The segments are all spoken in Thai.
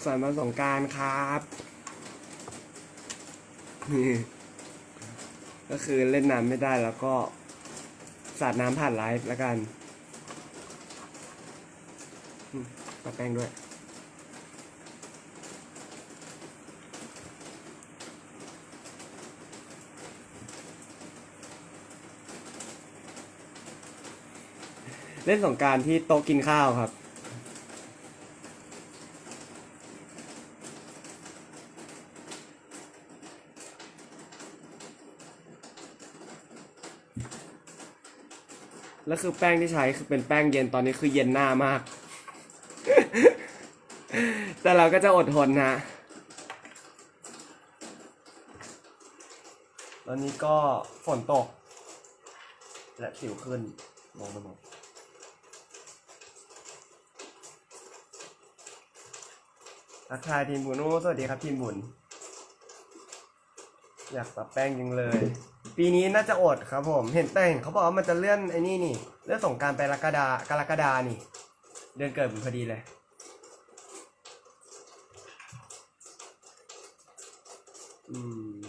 สุขสันต์วันสงการครับนี่ก็คือเล่นน้ำไม่ได้แล้วก็สาดน้ำผ่านไลฟ์แล้วกันมปะแป้งด้วย เล่นสงการที่โต๊ะกินข้าวครับ แล้วคือแป้งที่ใช้คือเป็นแป้งเย็นตอนนี้คือเย็นหน้ามาก แต่เราก็จะอดทนนะ ตอนนี้ก็ฝนตก และสิวขึ้นมองไปหมดทักทายทีมบุญโอ้สวัสดีครับทีมบุญ อยากปรับแป้งยังเลย ปีนี้น่าจะอดครับผม เห็นแต่เห็นเขาบอกว่ามันจะเลื่อนไอ้นี่นี่ เลื่อนสงกรารไปกรกฎากรกฎานี่ เดือนเกิดผมพอดีเลย อืม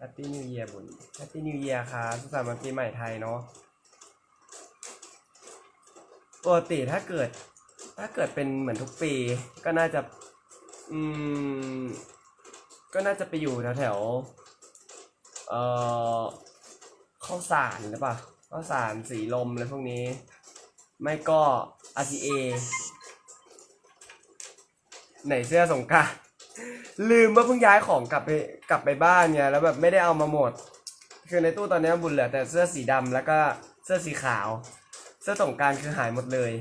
Happy New Year บุญ Happy New Year ครับสุขสันต์วันปีใหม่ไทยเนาะปกติถ้าเกิด ถ้าเกิดเป็นเหมือนทุกปี ก็น่าจะ อืม ก็น่าจะไปอยู่แถวแถวเอ่อข้าวสารหรือเปล่าข้าวสารสีลมอะไรพวกนี้ ไม่ก็ RCA ไหนเสื้อสงการลืมว่าเพิ่งย้ายของกลับไปกลับไปบ้านไงแล้วแบบไม่ได้เอามาหมด คือในตู้ตอนนี้บุญเหลือแต่เสื้อสีดำแล้วก็เสื้อสีขาว เสื้อสงการคือหายหมดเลย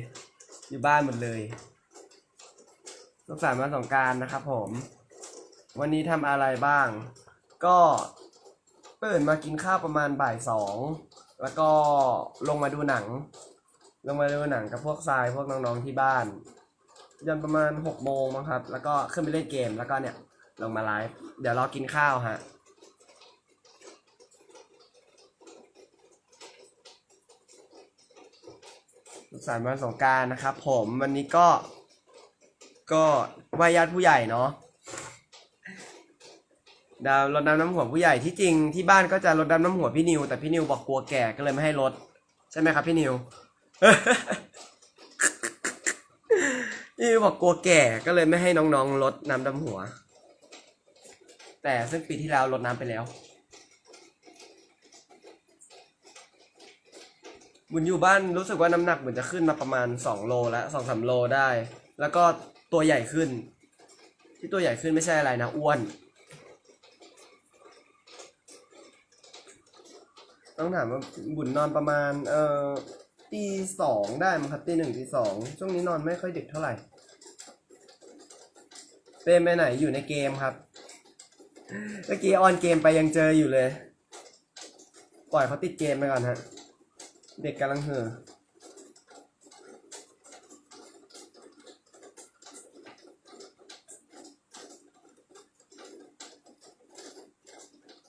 อยู่บ้านหมดเลยสุขสันต์วันสงการนะครับผม วันนี้ทำอะไรบ้าง ก็ตื่นมากินข้าวประมาณบ่ายสองแล้วก็ลงมาดูหนัง ลงมาดูหนังกับพวกทรายพวกน้องๆที่บ้านยันประมาณหกโมงมั้งครับ แล้วก็ขึ้นไปเล่นเกมแล้วก็เนี่ยลงมาไลฟ์เดี๋ยวรอกินข้าวฮะสุขสันต์วันสงการนะครับ ผมวันนี้ก็ ก็ไหว้ญาติผู้ใหญ่เนาะ ดาวรดน้ำน้ำหัวผู้ใหญ่ที่จริงที่บ้านก็จะรดน้ำน้ำหัวพี่นิว แต่พี่นิวบอกกลัวแก่ก็เลยไม่ให้รดใช่ไหมครับพี่นิวพี่นิวบอกกลัวแก่ก็เลยไม่ให้น้องๆรดน้ำดำหัว แต่ซึ่งปีที่แล้วรดน้ำไปแล้วบุญอยู่บ้านรู้สึกว่าน้ำหนักเหมือนจะขึ้นมาประมาณสองโลแล้วสองสามโลได้ แล้วก็ตัวใหญ่ขึ้น ที่ตัวใหญ่ขึ้นไม่ใช่อะไรนะอ้วน ต้องถามว่าบุญนอนประมาณ เอ่อตีสองได้มั้งครับตีหนึ่งตีสองช่วงนี้นอนไม่ค่อยดึกเท่าไหร่ เป็นไปไหนอยู่ในเกมครับเมื่อกี้ออนเกมไปยังเจออยู่เลย ปล่อยเขาติดเกมไปก่อนฮะ เด็กกำลังเห่อ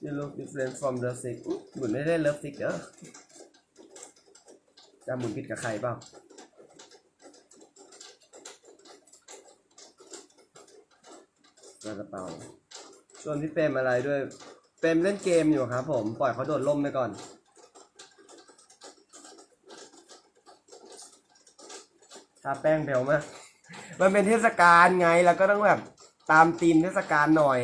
You look different from the sick อุ๊ยบุญไม่ได้เลิฟซิกเด้อจำบุญผิดกับใครเปล่าใส่กระเป๋าส่วนพี่เปรมอะไรด้วย เปรมเล่นเกมอยู่ครับผม ปล่อยเขาโดดล่มไปก่อน ทาแป้งเบลมากมันเป็นเทศกาลไง แล้วก็ต้องแบบตามธีมเทศกาลหน่อย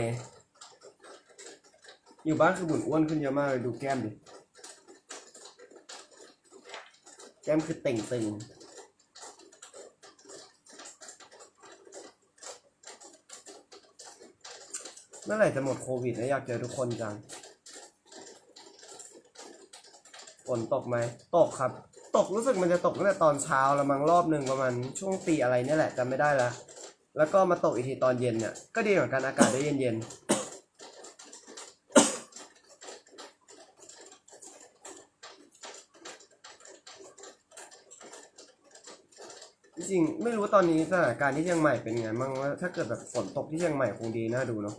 อยู่บ้านคือบุญอ้วนขึ้นเยอะมากเลยดูแก้มดิ แก้มคือเต่งตึงเมื่อไหร่จะหมดโควิดแล้วอยากเจอทุกคนจังฝนตกไหม ตกครับ ตกรู้สึกมันจะตกตั้งแต่ตอนเช้าแล้วมั้งรอบหนึ่งประมาณช่วงตีอะไรเนี่ยแหละจำไม่ได้ละแล้วก็มาตกอีกทีตอนเย็นเนี่ยก็ดีเหมือนกันอากาศได้เย็นๆ จริงไม่รู้ตอนนี้สถานการณ์ที่เชียงใหม่เป็นไงบ้างว่าถ้าเกิดแบบฝนตกที่เชียงใหม่คงดีน่าดูเนาะ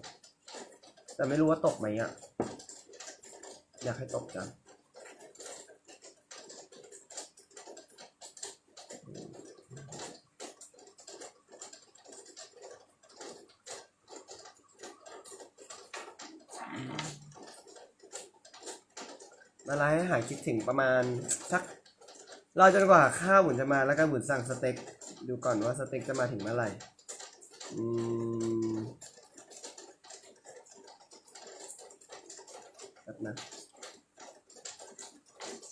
แต่ไม่รู้ว่าตกไหมอะอยากให้ตกจังมาไลฟ์ให้หายคิดถึงประมาณสักรอจนกว่าข้าวหมุนจะมาแล้วก็หมุนสั่งสเต็ก ดูก่อนว่าสเต็กจะมาถึงเมื่อไหร่อืมแบบนะ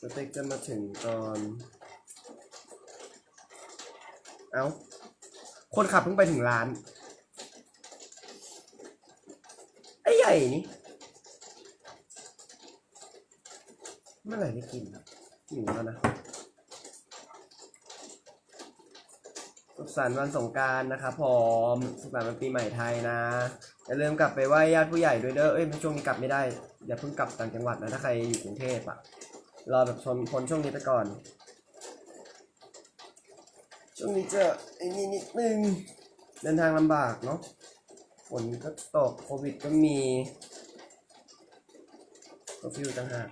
สเต็กจะมาถึงตอน เอา้า คนขับเพิ่งไปถึงร้าน ไอ้ใหญ่นี่ เมื่อไหร่ได้กินครับหิวแล้วนะ สุขสันต์วันสงกรารนะครับผมสุขสันต์วันปีใหม่ไทยนะอย่าลืมกลับไปไหว้ญาติผู้ใหญ่ด้วยเด้อเอ้ยช่วงนี้กลับไม่ได้อย่าเพิ่งกลับต่างจังหวัดนะถ้าใครอยู่กรุงเทพอะรอแบบชนพ้นช่วงนี้ไปก่อน ช่วงนี้จะไอ้นี่นิดนึงเดินทางลำบากเนาะฝนก็ตกโควิดก็มีก็ฟิวต่างหาก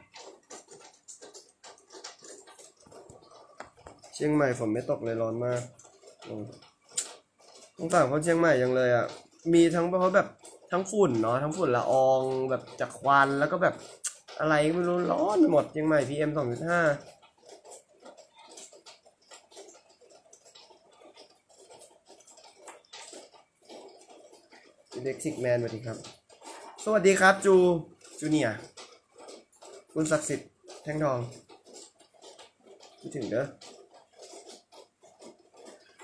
เชียงใหม่ฝนไม่ตกเลยร้อนมาก ต้องต่างเพราะเชียงใหม่ยังเลยอะ มีทั้งเพราะแบบทั้งฝุ่นเนาะทั้งฝุ่นละอองแบบจากควันแล้วก็แบบอะไรก็ไม่รู้ร้อนหมดเชียงใหม่ PM สองจุดห้าเด็กซิกแมนสวัสดีครับ สวัสดีครับจู จูเนียคุณศักดิ์สิทธิ์แท่งทองคิดถึงเด้อ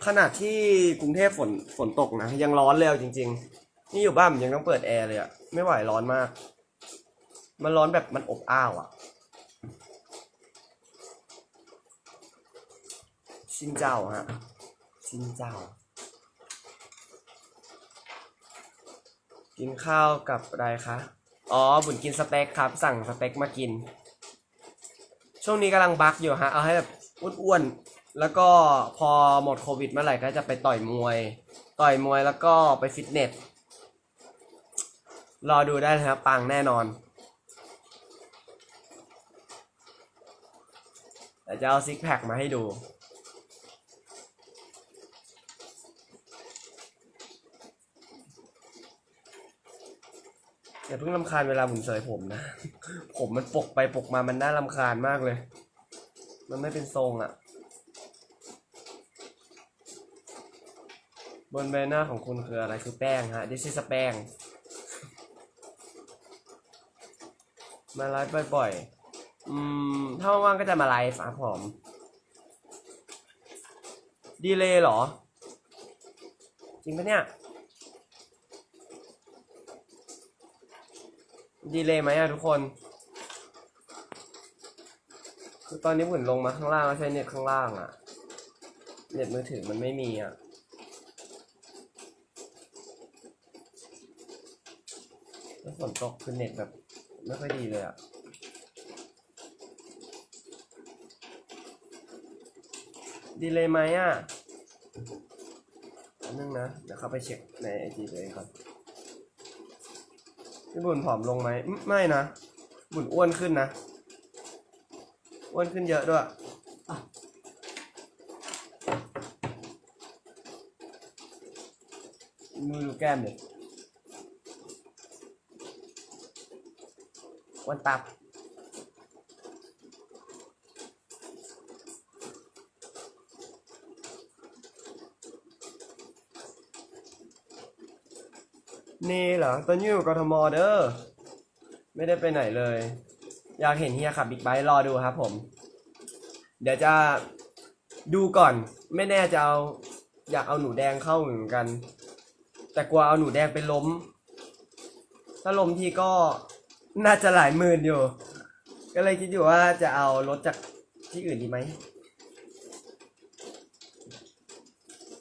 ขนาดที่กรุงเทพฝนฝนตกนะ ยังร้อนเลยเอาจริง ๆ นี่อยู่บ้านผมยังต้องเปิดแอร์เลยอะไม่ไหวร้อนมาก มันร้อนแบบมันอบอ้าวอะชินเจ้าฮะชินเจ้า กินข้าวกับอะไรคะอ๋อบุญกินสเต็กครับ สั่งสเต็กมากิน ช่วงนี้กำลังบักอยู่ฮะ เอาให้แบบอ้วนๆ แล้วก็พอหมดโควิดเมื่อไหร่ก็จะไปต่อยมวย ต่อยมวยแล้วก็ไปฟิตเนส รอดูได้เลยครับ ปังแน่นอนแต่จะเอาซิกแพคมาให้ดูอย่าเพิ่งลำคาญเวลาผมเสยผมนะ ผมมันปกไปปกมามันน่าลำคาญมากเลย มันไม่เป็นทรงอะ่ะ บนใบหน้าของคุณคืออะไรคือแป้งฮะ this is แป้ง มาไลฟ์บ่อยๆ อืม ถ้าว่างๆก็จะมาไลฟ์ครับผมดีเลยเหรอ จริงปะเนี่ยดีเลยไหมอะทุกคน คือตอนนี้บุญลงมาข้างล่างแล้วใช้เน็ตข้างล่างอะเน็ตมือถือมันไม่มีอะ แล้วฝนตกคือเน็ตแบบไม่ค่อยดีเลยอะดีเลยไหมอะอันนึงนะ เดี๋ยวเข้าไปเช็คในไอจีตัวเองก่อนพี่บุญผอมลงไหมอืมไม่นะ บุญอ้วนขึ้นนะ อ้วนขึ้นเยอะด้วยอะมือดูแก้มเลย วนตับ นี่เหรอตอนนี้อยู่กทมเด้อไม่ได้ไปไหนเลย อยากเห็นเฮียขับบิ๊กไบค์รอดูครับผม เดี๋ยวจะดูก่อน ไม่แน่จะเอาอยากเอาหนูแดงเข้าเหมือนกัน แต่กลัวเอาหนูแดงไปล้ม ถ้าล้มทีก็ น่าจะหลายหมื่นอยู่ ก็เลยคิดอยู่ว่าจะเอารถจากที่อื่นดีไหม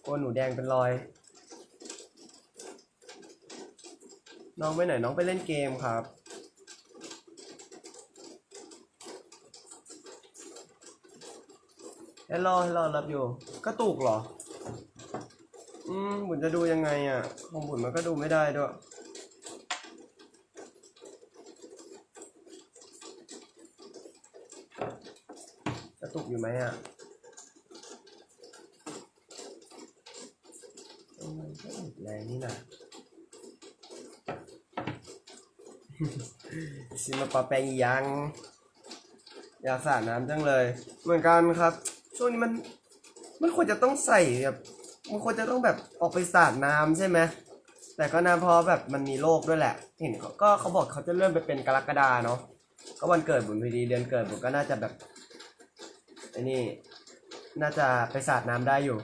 กลัวหนูแดงเป็นรอย น้องไปไหนน้องไปเล่นเกมครับ ฮัลโหลฮัลโหลรับอยู่ กระตุกเหรอ อืมบุญจะดูยังไงอะ ของบุญมันก็ดูไม่ได้ด้วย กระ ตุกอยู่ไหมอะออมันก็อุดแรงนี่นะซิมาปาแปงยังอยากสาดน้ำจังเลย เหมือนกันครับ ช่วงนี้มันมันควรจะต้องใส่แบบมันควรจะต้องแบบออกไปสาดน้ำใช่ไหมแต่ก็นะเพราะแบบมันมีโรคด้วยแหละ เห็นเขาก็เขาบอกเขาจะเริ่มไปเป็นกรกฎาเนาะก็วันเกิดบุญพอดีเดือนเกิดบุญก็น่าจะแบบ ไอ้นี่ น่าจะไปสาดน้ำได้อยู่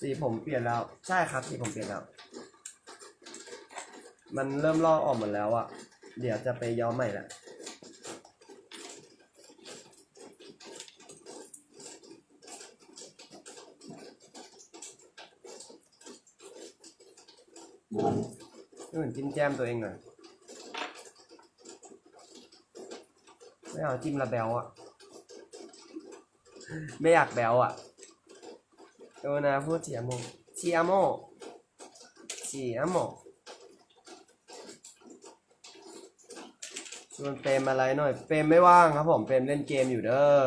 สีผมเปลี่ยนแล้ว ใช่ครับสีผมเปลี่ยนแล้ว มันเริ่มลอกออกหมดแล้วอะเดี๋ยวจะไปย้อมใหม่ละเหมือนจิ้มแจมตัวเองหน่อยไม่เอาจิ้มละแบลอะ ไม่อยากแบลอะโดนะพูดเชียโมเชียโมเชียโมชวนเปรมอะไรหน่อย เปรมไม่ว่างครับผม เปรมเล่นเกมอยู่เด้อ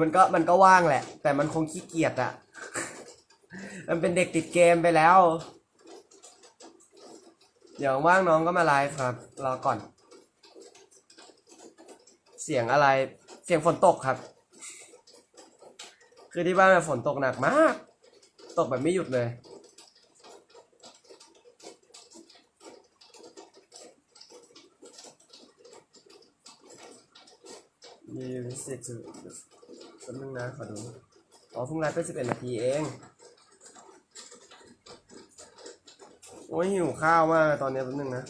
มันก็มันก็ว่างแหละ แต่มันคงขี้เกียจอะมันเป็นเด็กติดเกมไปแล้ว เดี๋ยวว่างน้องก็มาไลฟ์ครับ รอก่อน เสียงอะไร เสียงฝนตกครับ คือที่บ้านฝนตกหนักมาก ตกแบบไม่หยุดเลย มีวิสิตสักนึงนะขอดู อ๋อเพิ่งไลฟ์ไปสิบเอ็ดนาทีเอง โอ้ยหิวข้าวมากตอนนี้แป๊บนึงนะ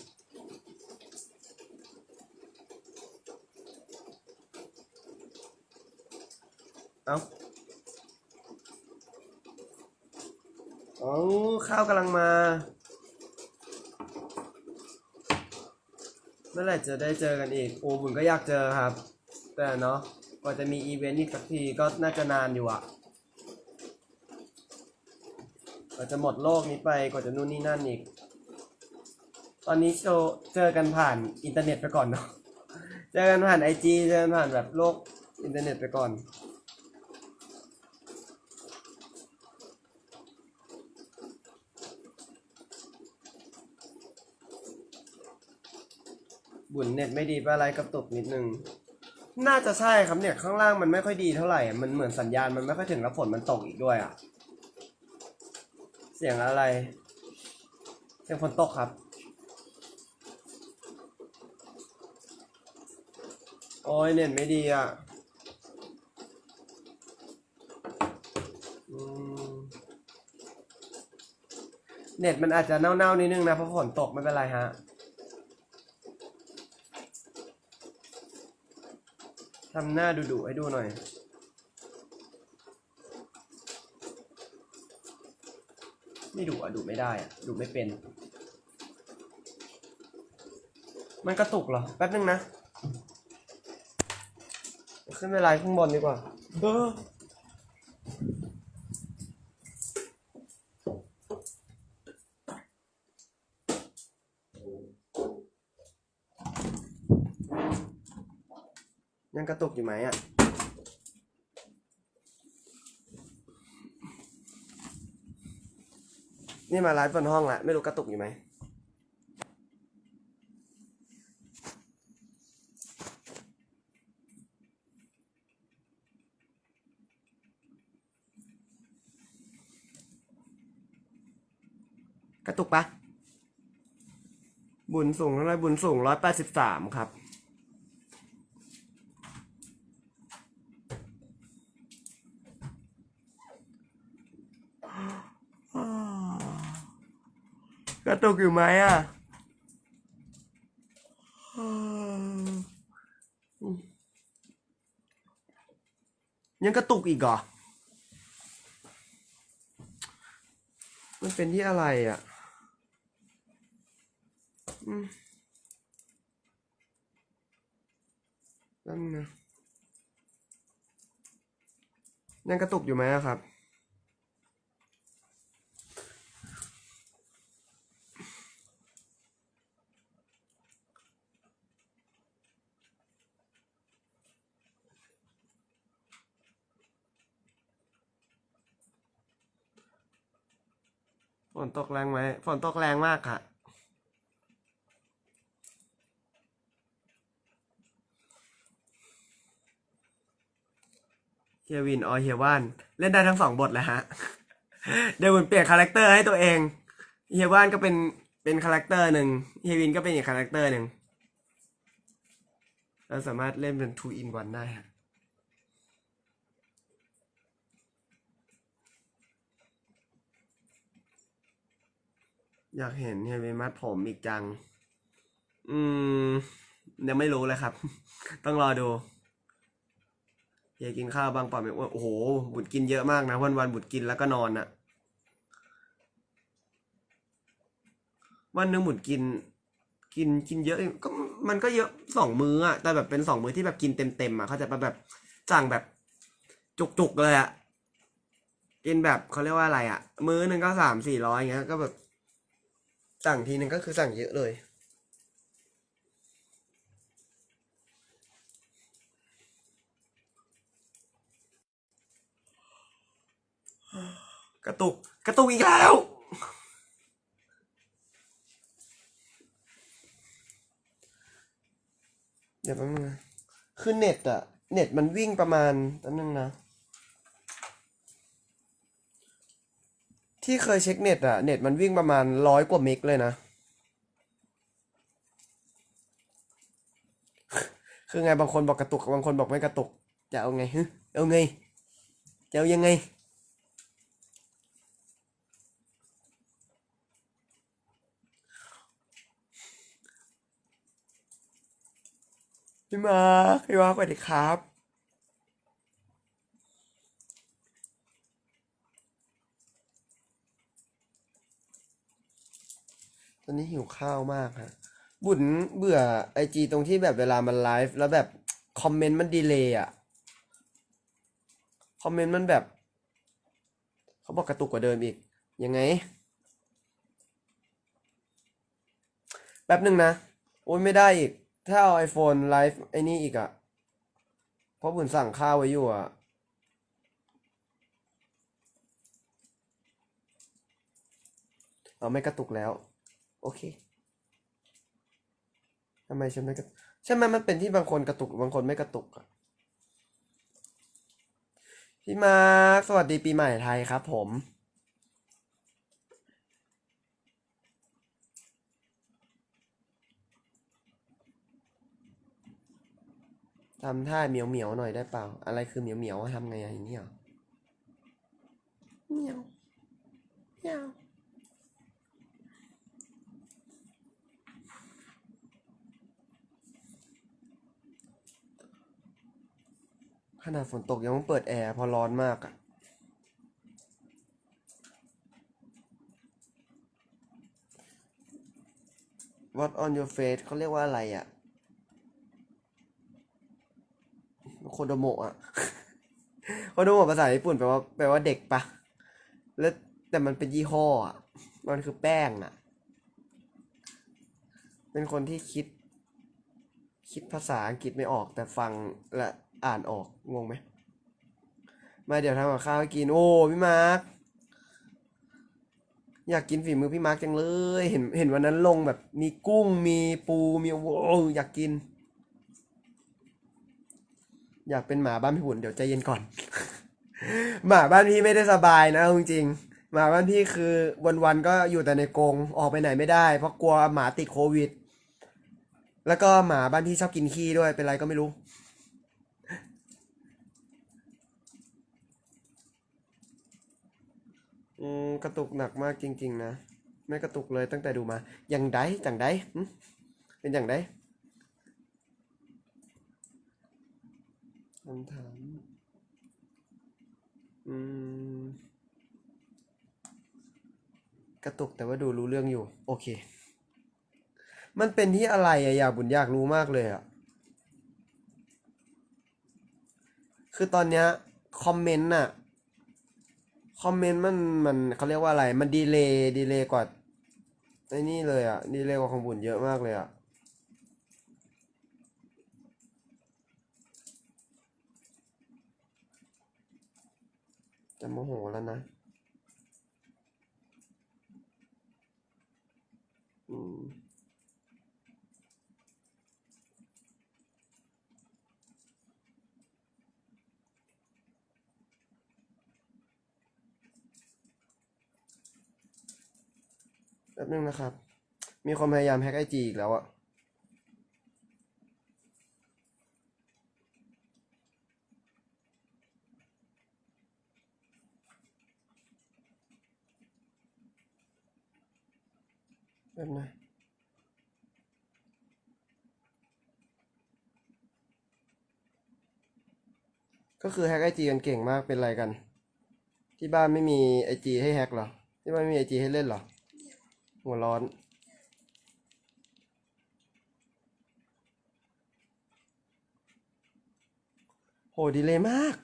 เอา อ๋อข้าวกำลังมา เมื่อไหร่จะได้เจอกันอีก โอ้บุญก็อยากเจอครับ แต่เนาะกว่าจะมีอีเวนต์อีกสักทีก็น่าจะนานอยู่อะกว่าจะหมดโลกนี้ไปกว่าจะนู่นนี่นั่นอีก ตอนนี้โชว์เจอกันผ่านอินเทอร์เน็ตไปก่อนเนาะ เจอกันผ่านไอจีเจอกันผ่านแบบโลกอินเทอร์เน็ตไปก่อน บุญเน็ตไม่ดีปะอะไรกระตุกนิดนึง น่าจะใช่ครับเนี่ยข้างล่างมันไม่ค่อยดีเท่าไหร่อะมันเหมือนสัญญาณมันไม่ค่อยถึงแล้วฝนมันตกอีกด้วยอะ เสียงอะไร เสียงฝนตกครับ โอ้ยเน็ตไม่ดีอะเน็ตมันอาจจะเน่าๆนิดนึงนะเพราะฝนตกไม่เป็นไรฮะำหน้าดุๆให้ดูหน่อย ไม่ดุอะดุไม่ได้อะดุไม่เป็น มันกระตุกเหรอ แป๊บนึงนะ ขึ้นไปไลน์ข้างบนดีกว่า เออ ยังกระตุกอยู่ไหมอะ นี่มาไลฟ์บนห้องละไม่รู้กระตุกอยู่ไหมกระตุกปะบุญสูงเท่าไหรบุญสูงร้อยแปดสิบสามครับ กระตุกอยู่ไหมอะยังกระตุกอีกเหรอ มันเป็นที่อะไรอะอืมนั่นนะยังกระตุกอยู่ไหมอะครับ นตกแรงไหม ฝนตกแรงมากค่ะ เฮียวินออเฮียวาน เล่นได้ทั้งสองบทเลยฮะ เดวินเปลี่ยนคาแรคเตอร์ให้ตัวเอง เฮียวานก็เป็น เป็นคาแรคเตอร์หนึ่ง เฮียวินก็เป็นอีกคาแรคเตอร์หนึ่ง เราสามารถเล่นเป็น two in one ได้ฮะ อยากเห็นเฮียวิมัดผมอีกจัง อืม ยังไม่รู้เลยครับ ต้องรอดูเฮียกินข้าวบางปอนไม่อ้วนโอ้โห บุตรกินเยอะมากนะ วันวันบุตรกินแล้วก็นอนอะวันหนึ่งบุตรกิน กินกินเยอะก็มันก็เยอะสองมื้ออะแต่แบบเป็นสองมื้อที่แบบกินเต็มเต็มๆอะเขาจะแบบสั่งแบบ จุกๆเลยอะกินแบบเขาเรียกว่าอะไรอะมื้อหนึ่งก็สามสี่ร้อยอย่างเงี้ย ก็แบบ สั่งทีหนึ่งก็คือสั่งเยอะเลย กระตุก กระตุกอีกแล้ว เดี๋ยวแป๊บนึงนะคือเน็ตอะเน็ตมันวิ่งประมาณแป๊บนึงนะ ที่เคยเช็คเน็ตอะเน็ตมันวิ่งประมาณร้อยกว่าเมกเลยนะ คือไงบางคนบอกกระตุกบางคนบอกไม่กระตุก จะเอาไงฮึเอาไง จะเอายังไงพี่มาร์คพี่มาร์คสวัสดีครับ ต อนนี้หิวข้าวมากฮะบุญเบื่อไอจีตรงที่แบบเวลามันไลฟ์แล้วแบบคอมเมนต์มันดีเลย์อะคอมเมนต์มันแบบ เขาบอกกระตุกกว่าเดิมอีก ยังไง แป๊บหนึ่งนะ โอ้ยไม่ได้อีก ถ้าเอา iPhone ไลฟ์ไอ้นี่อีกอะเพราะบุญสั่งข้าวไว้อยู่อะเอาไม่กระตุกแล้ว โอเคทำไมฉันไม่กระใช่ไหมมันเป็นที่บางคนกระตุกบางคนไม่กระตุกอะพี่มาร์คสวัสดีปีใหม่ไทยครับผม ทำท่าเหมียวเหมียวหน่อยได้เปล่า อะไรคือเหมียวเหมียวทำไงอะอย่างนี้เหรอเหมียวเหมียว นาดฝนตกยังต้องเปิดแอร์พอร้อนมากอะ What on your face เขาเรียกว่าอะไรอะโคโดโมะอะโคโดโมะภาษาญี่ปุ่นแปลว่าแปลว่าเด็กปะแล้วแต่มันเป็นยี่ห้ออะมันคือแป้งอะเป็นคนที่คิด คิดภาษาอังกฤษไม่ออกแต่ฟังและ อ่านออก งงไหม มาเดี๋ยวทำกับข้าวให้กิน โอ้พี่มาร์คอยากกินฝีมือพี่มาร์คจังเลย เห็นเห็นวันนั้นลงแบบมีกุ้งมีปูมีโอ้อยากกิน อยากเป็นหมาบ้านพี่บุญเดี๋ยวใจเย็นก่อน หมาบ้านพี่ไม่ได้สบายนะจริงๆหมาบ้านพี่คือวันๆก็อยู่แต่ในกรงออกไปไหนไม่ได้ เพราะกลัวหมาติดโควิด แล้วก็หมาบ้านพี่ชอบกินขี้ด้วยเป็นไรก็ไม่รู้ อืมก ระตุกหนักมากจริง ๆ นะ ไม่กระตุกเลยตั้งแต่ดูมา อย่างไดจังไดเป็นอย่างไดคำถาม อืม กระตุกแต่ว่าดูรู้เรื่องอยู่ โอเค มันเป็นที่อะไรอะอยากบุญอยากรู้มากเลยอะคือตอนเนี้ยคอมเมนต์อะ คอมเมนต์มันมันเขาเรียกว่าอะไร มันดีเลย์ดีเลย์กว่าไอ้นี่เลยอะดีเลย์กว่าของบุญเยอะมากเลยอะจะโมโหแล้วนะ นึงนะครับ มีคนพยายามแฮกไอจีอีกแล้วอะแป๊บนะก็คือแฮกไอจีกันเก่งมากเป็นไรกัน ที่บ้านไม่มีไอจีให้แฮกเหรอ ที่บ้านไม่มีไอจีให้เล่นเหรอ หัวร้อน โหดีเลยมาก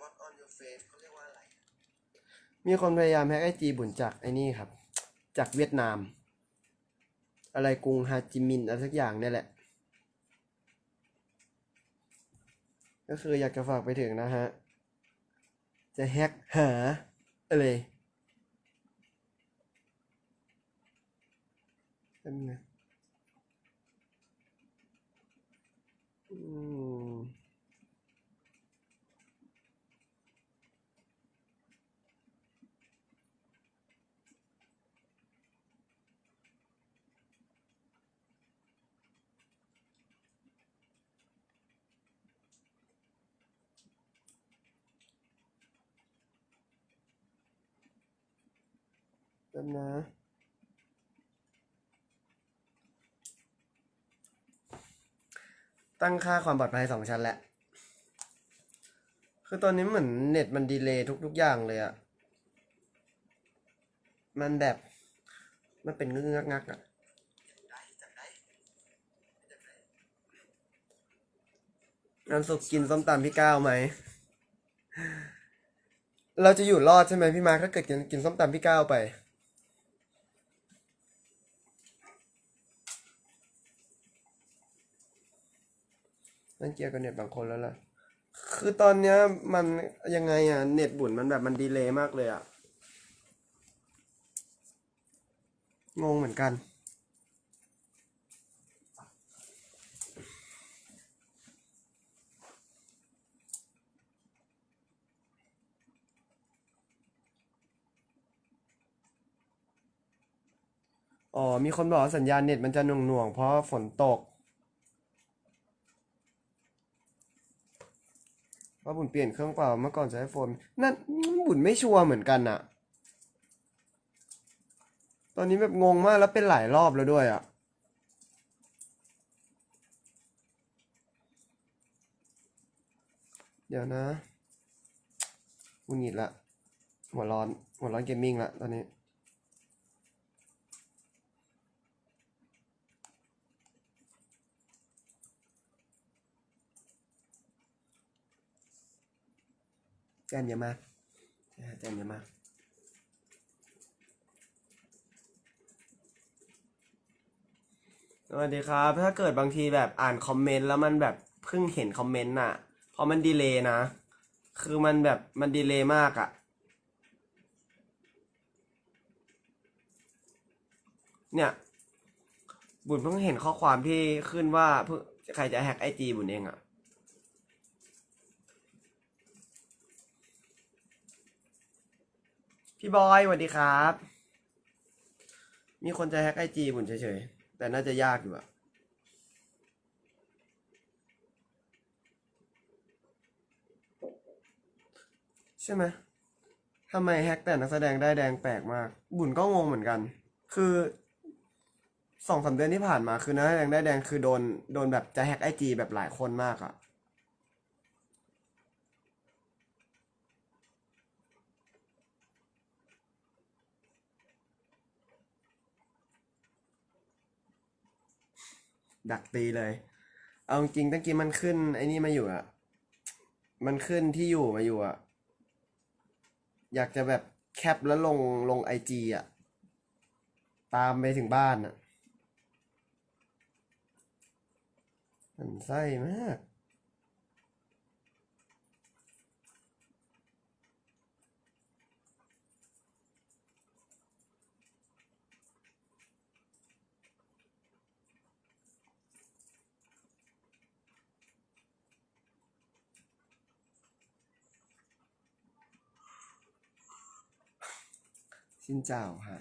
What on your face เขาเรียกว่าอะไร มีคนพยายามแฮกไอจีบุญจากไอ้นี่ครับ จากเวียดนาม อะไรกรุงฮาจิมินห์อะไรสักอย่างเนี่ยแหละ ก็คืออยากจะฝากไปถึงนะฮะ จะแฮกหาอะไรเป็นไงอืม แป๊บนะ ตั้งค่าความปลอดภัยสองชั้นแหละ คือตอนนี้เหมือนเน็ตมันดีเลย์ทุก ๆ อย่างเลยอะมันแบบ มันเป็นงึกงักงักอะได้จับได้จับได้งานสุกกินส้มตำพี่ก้าวไหม เราจะอยู่รอดใช่ไหมพี่มาร์คถ้าเกิดกินกินส้มตำพี่ก้าวไป เกี่ยวกับเน็ตบางคนแล้วล่ะ คือตอนเนี้ยมันยังไงอะ เน็ตบุญมันแบบมันดีเลย์มากเลยอะ งงเหมือนกันอ๋อ มีคนบอกว่าสัญญาณเน็ตมันจะหน่วงๆเพราะฝนตก ว่าบุญเปลี่ยนเครื่องเปล่าเมื่อก่อนใช้ไอโฟนนั่นบุญไม่ชัวร์เหมือนกันอะตอนนี้แบบงงมากแล้วเป็นหลายรอบแล้วด้วยอะเดี๋ยวนะบุญหงิดละ หัวร้อน หัวร้อนเกมมิ่งละตอนนี้ แจ้งเยอะมากนะฮะแจ้งเยอะมากสวัสดีครับ ถ้าเกิดบางทีแบบอ่านคอมเมนต์แล้วมันแบบเพิ่งเห็นคอมเมนต์น่ะเพราะมันดีเลย์นะ คือมันแบบมันดีเลย์มากอะ่ะเนี่ย บุญเพิ่งเห็นข้อความที่ขึ้นว่าเพิ่งใครจะแฮกไอจีบุญเองอะ่ะ พี่บอยสวัสดีครับ มีคนจะแฮกไอจีบุญเฉยๆ แต่น่าจะยากอยู่อะใช่ไหมทำไมแฮกแต่นักแสดงได้แดงแปลกมาก บุญก็งงเหมือนกัน คือสองสามเดือนที่ผ่านมาคือนักแสดงได้แดงคือโดนโดนแบบจะแฮกไอจีแบบหลายคนมากอะ ดักตีเลย เอาจริงตั้งกี้มันขึ้น ไอ้นี่มาอยู่อะมันขึ้นที่อยู่มาอยู่อะอยากจะแบบแคปแล้วลงลงไอจีอะตามไปถึงบ้านอะมันไส้มาก จินเจ้าฮะ